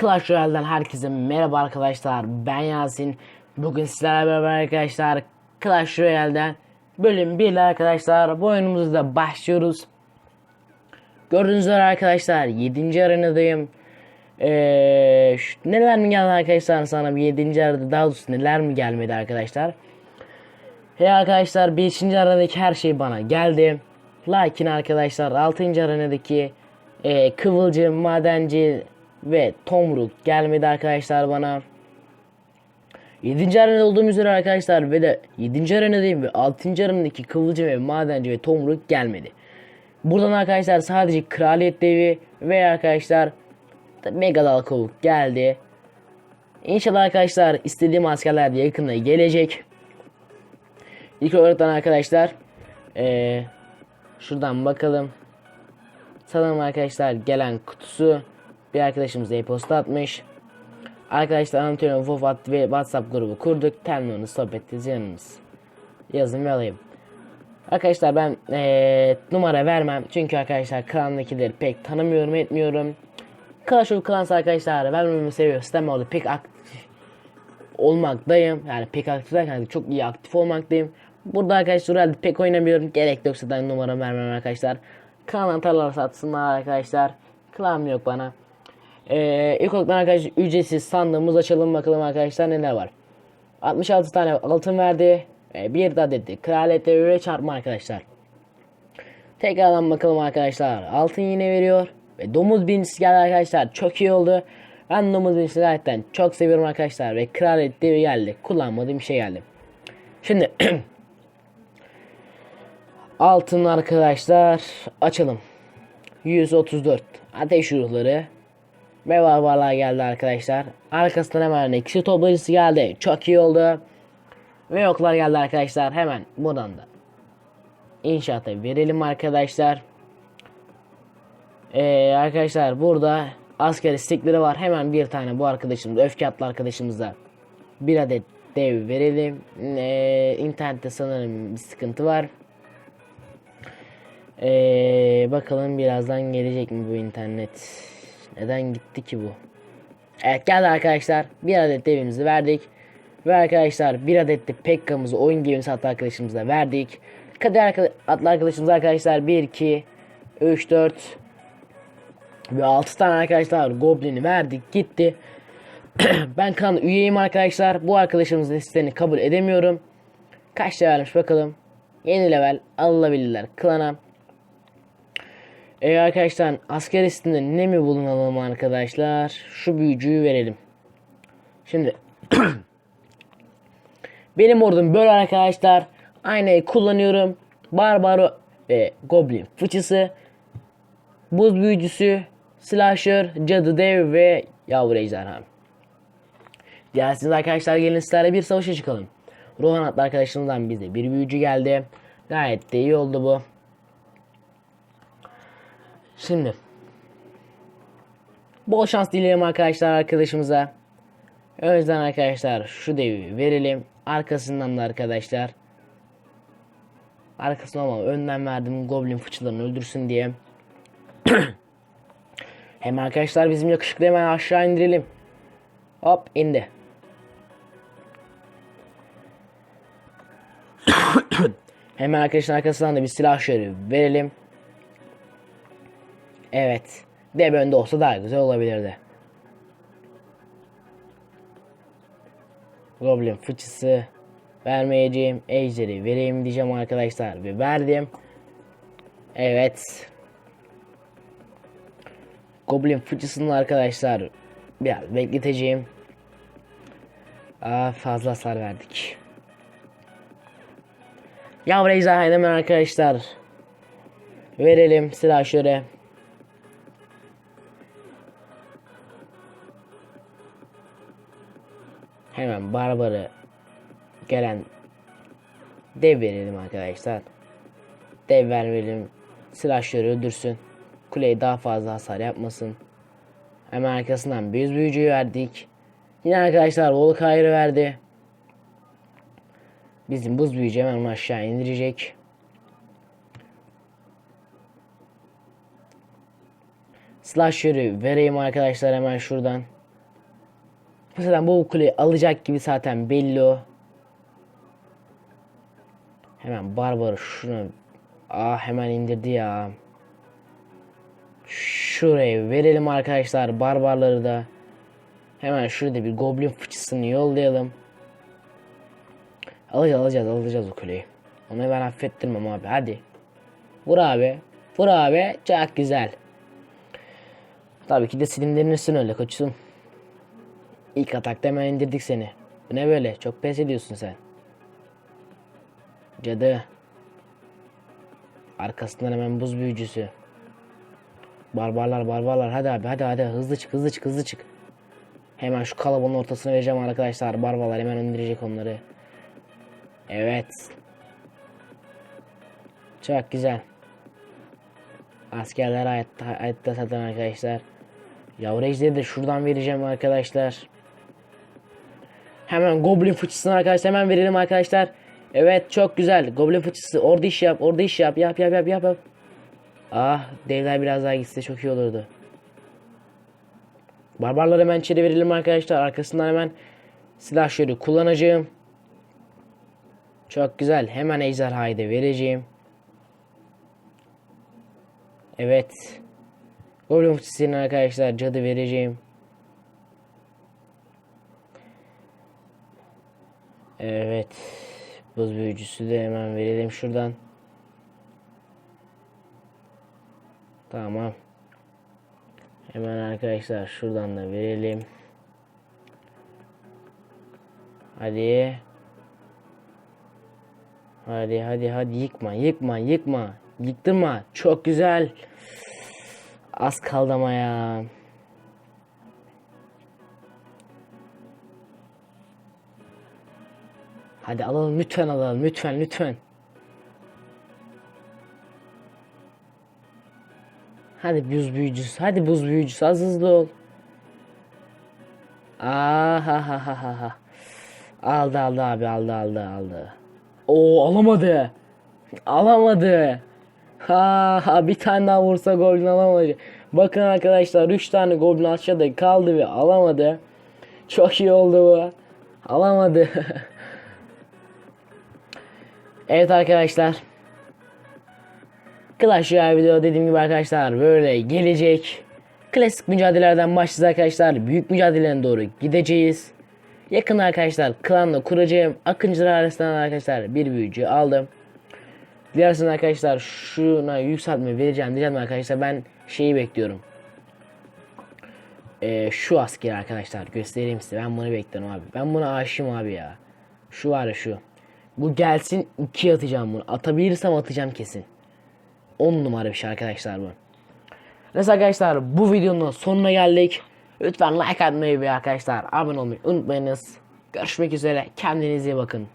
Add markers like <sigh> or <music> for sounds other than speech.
Clash Royale'den herkese merhaba arkadaşlar. Ben Yasin. Bugün sizlerle beraber arkadaşlar Clash Royale'den bölüm 1 ile arkadaşlar bu oyunumuzda başlıyoruz. Gördüğünüz üzere arkadaşlar 7. arenadayım. Ee, şu- neler mi geldi arkadaşlar sana bir 7. arada daha doğrusu neler mi gelmedi arkadaşlar. Hey arkadaşlar 5. arenadaki her şey bana geldi. Lakin arkadaşlar 6. arenadaki e, Kıvılcım, Madenci ve Tomruk gelmedi arkadaşlar bana. 7. arenada olduğum üzere arkadaşlar ve de 7. arenadayım ve 6. arenadaki Kıvılcım ve Madenci ve Tomruk gelmedi. Buradan arkadaşlar sadece Kraliyet Devi ve arkadaşlar Mega Dal Kovuk geldi. İnşallah arkadaşlar istediğim askerler de yakında gelecek. İlk olaraktan arkadaşlar eee, şuradan bakalım. Sanırım arkadaşlar gelen kutusu bir arkadaşımız e-posta atmış. Arkadaşlar Antonio Fofat ve WhatsApp grubu kurduk. Terminalını sohbet yanımız. Yazın ve alayım. Arkadaşlar ben eee, numara vermem. Çünkü arkadaşlar klandakileri pek tanımıyorum etmiyorum. Clash of Clans arkadaşlar vermemi seviyor. Sistem orada pek aktif olmaktayım. Yani pek aktif derken çok iyi aktif olmaktayım. Burada arkadaşlar herhalde pek oynamıyorum. Gerek yoksa da numara vermem arkadaşlar. Klan atarlar satsınlar arkadaşlar. Klan yok bana. Ee, ilk olarak arkadaşlar ücretsiz sandığımız açalım bakalım arkadaşlar neler var. 66 tane altın verdi. Ee, bir adet kraliyet devi ve çarpma arkadaşlar. Tekrardan bakalım arkadaşlar. Altın yine veriyor. Ve domuz birincisi geldi arkadaşlar. Çok iyi oldu. Ben domuz birincisi gerçekten çok seviyorum arkadaşlar. Ve kraliyet devi geldi. Kullanmadığım bir şey geldi. Şimdi <clears throat> altın arkadaşlar açalım. 134 ateş ruhları ve barbarlar geldi arkadaşlar. Arkasından hemen ikisi toplayıcısı geldi. Çok iyi oldu. Ve yoklar geldi arkadaşlar. Hemen buradan da inşaata verelim arkadaşlar. Ee, arkadaşlar burada asker istekleri var. Hemen bir tane bu arkadaşımız öfke atlı arkadaşımıza bir adet dev verelim. Ee, internette sanırım bir sıkıntı var. Ee, bakalım birazdan gelecek mi bu internet? Neden gitti ki bu? Evet geldi arkadaşlar. Bir adet devimizi verdik. Ve arkadaşlar bir adet de Pekka'mızı oyun gemisi adlı arkadaşımıza verdik. Kader adlı arkadaşımız arkadaşlar 1, 2, 3, 4 ve 6 tane arkadaşlar Goblin'i verdik gitti. <clears throat> ben kan üyeyim arkadaşlar. Bu arkadaşımızın isteğini kabul edemiyorum. Kaç levelmiş bakalım. Yeni level alınabilirler klana. Ee, arkadaşlar asker listinde ne mi bulunalım arkadaşlar? Şu büyücüyü verelim. Şimdi <clears throat> benim ordum böyle arkadaşlar. Aynayı kullanıyorum. Barbaro ve Goblin fıçısı. Buz büyücüsü. Slasher, Cadı Dev ve Yavru Ejderha. Dilerseniz arkadaşlar gelin sizlerle bir savaşa çıkalım. Rohan adlı arkadaşımızdan bize bir büyücü geldi. Gayet de iyi oldu bu. Şimdi. Bol şans dileyelim arkadaşlar arkadaşımıza. O yüzden arkadaşlar şu devi verelim. Arkasından da arkadaşlar. Arkasına ama önden verdim goblin fıçılarını öldürsün diye. <clears throat> Hem arkadaşlar bizim yakışıklı hemen aşağı indirelim. Hop indi. <clears throat> Hemen arkadaşlar arkasından da bir silah şöyle verelim. Evet. Dev önde olsa daha güzel olabilirdi. Goblin fıçısı vermeyeceğim. Ejderi vereyim diyeceğim arkadaşlar. Ve verdim. Evet. Goblin fıçısını arkadaşlar biraz bekleteceğim. Aa, fazla hasar verdik. Yavru ejderhayı hemen arkadaşlar verelim silah şöyle. Hemen barbarı gelen dev verelim arkadaşlar. Dev verelim. Silahşörü öldürsün. Kuleyi daha fazla hasar yapmasın. Hemen arkasından büyüz büyücüyü verdik. Yine arkadaşlar Volk ayrı verdi. Bizim buz büyücü hemen aşağı indirecek. Slasher'ı vereyim arkadaşlar hemen şuradan. Bu zaten bu kuleyi alacak gibi zaten belli o. Hemen Barbar'ı şunu ah hemen indirdi ya. Şuraya verelim arkadaşlar barbarları da. Hemen şurada bir goblin fıçısını yollayalım. Alacağız alacağız alacağız o kuleyi. Onu ben affettirmem abi hadi. Vur abi. Vur abi. Çok güzel. Tabii ki de silimlerin öyle koçum. İlk atakta hemen indirdik seni. Bu ne böyle? Çok pes ediyorsun sen. Cadı. Arkasından hemen buz büyücüsü. Barbarlar barbarlar hadi abi hadi hadi hızlı çık hızlı çık hızlı çık. Hemen şu kalabalığın ortasına vereceğim arkadaşlar. Barbarlar hemen indirecek onları. Evet. Çok güzel. Askerler hayatta, hayatta zaten arkadaşlar. Yavru ejderi de şuradan vereceğim arkadaşlar. Hemen goblin fıçısını arkadaşlar hemen verelim arkadaşlar. Evet çok güzel. Goblin fıçısı orada iş yap orada iş yap yap yap yap yap. yap. Ah devler biraz daha gitse çok iyi olurdu. Barbarları hemen içeri verelim arkadaşlar. Arkasından hemen silah şöyle kullanacağım. Çok güzel. Hemen ejderhayı da vereceğim. Evet. Goblin fıçısını arkadaşlar cadı vereceğim. Evet. Buz büyücüsü de hemen verelim şuradan. Tamam. Hemen arkadaşlar şuradan da verelim. Hadi. Hadi hadi hadi yıkma yıkma yıkma. Yıktırma. Çok güzel. Az kaldı ama ya. Hadi alalım lütfen alalım lütfen lütfen. Hadi buz büyücüsü hadi buz büyücüsü az hızlı ol. Aa ha ha ha ha ha. Aldı aldı abi aldı aldı aldı. Oo alamadı. Alamadı. Ha ha bir tane daha vursa golünü alamadı. Bakın arkadaşlar 3 tane golün aşağıda kaldı ve alamadı. Çok iyi oldu bu. Alamadı. <laughs> evet arkadaşlar. Clash Royale video dediğim gibi arkadaşlar böyle gelecek. Klasik mücadelelerden başlayacağız arkadaşlar. Büyük mücadeleden doğru gideceğiz. Yakın arkadaşlar klanla kuracağım. Akıncılar arasından arkadaşlar bir büyücü aldım. Dilerseniz arkadaşlar şuna yükseltme vereceğim diyeceğim arkadaşlar ben şeyi bekliyorum. Ee, şu asker arkadaşlar göstereyim size ben bunu bekliyorum abi. Ben buna aşığım abi ya. Şu var ya şu. Bu gelsin iki atacağım bunu. Atabilirsem atacağım kesin. 10 numara bir şey arkadaşlar bu. Neyse arkadaşlar bu videonun sonuna geldik. Lütfen like atmayı ve arkadaşlar abone olmayı unutmayınız. Görüşmek üzere. Kendinize iyi bakın.